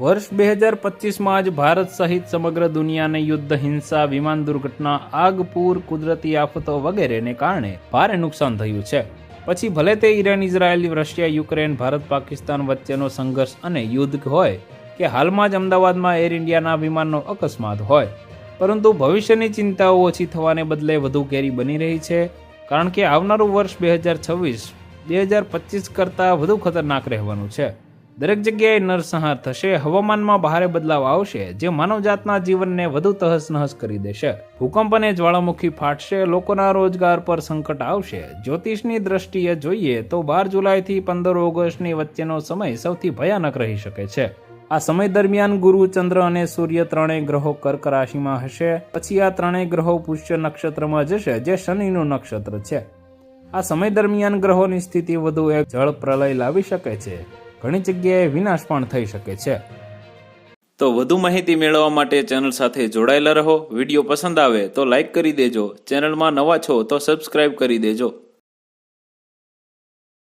વર્ષ બે હજાર પચીસમાં જ ભારત સહિત સમગ્ર દુનિયાને યુદ્ધ, હિંસા, વિમાન દુર્ઘટના, આગ, પૂર, કુદરતી આફતો વગેરેને કારણે ભારે નુકસાન થયું છે. પછી ભલે તે Iran, Israel, Russia, Ukraine, Bharat, Pakistan વચ્ચેનો સંઘર્ષ અને યુદ્ધ હોય કે હાલમાં જ અમદાવાદમાં એર ઇન્ડિયાના વિમાનનો અકસ્માત હોય. પરંતુ ભવિષ્યની ચિંતાઓ ઓછી થવાને બદલે વધુ ઘેરી બની રહી છે, કારણ કે આવનારું વર્ષ બે હજાર છવ્વીસ બે હજાર પચીસ કરતાં વધુ ખતરનાક રહેવાનું છે. દરેક જગ્યાએ નરસંહાર થશે, હવામાનમાં ભારે બદલાવ આવશે, જે માનવજાતના જીવનને વધુ તહસ નહસ કરી દેશે. ભૂકંપ અને જ્વાળામુખી ફાટશે, લોકોના રોજગાર પર સંકટ આવશે. જ્યોતિષની દ્રષ્ટિએ જોઈએ તો બાર જુલાઈથી પંદર ઓગસ્ટની વચ્ચેનો સમય સૌથી ભયાનક રહી શકે છે. આ સમય દરમિયાન ગુરુ, ચંદ્ર અને સૂર્ય ત્રણેય ગ્રહો કર્ક રાશિમાં હશે. પછી આ ત્રણેય ગ્રહો પુષ્ય નક્ષત્રમાં જશે, જે શનિનું નક્ષત્ર છે. આ સમય દરમિયાન ગ્રહોની સ્થિતિ વધુ એક જળ પ્રલય લાવી શકે છે. ઘણી જગ્યાએ વિનાશ પણ થઈ શકે છે. તો વધુ માહિતી મેળવવા માટે ચેનલ સાથે જોડાયેલા રહો. વીડિયો પસંદ આવે તો લાઈક કરી દેજો. ચેનલમાં નવા છો તો સબસ્ક્રાઇબ કરી દેજો.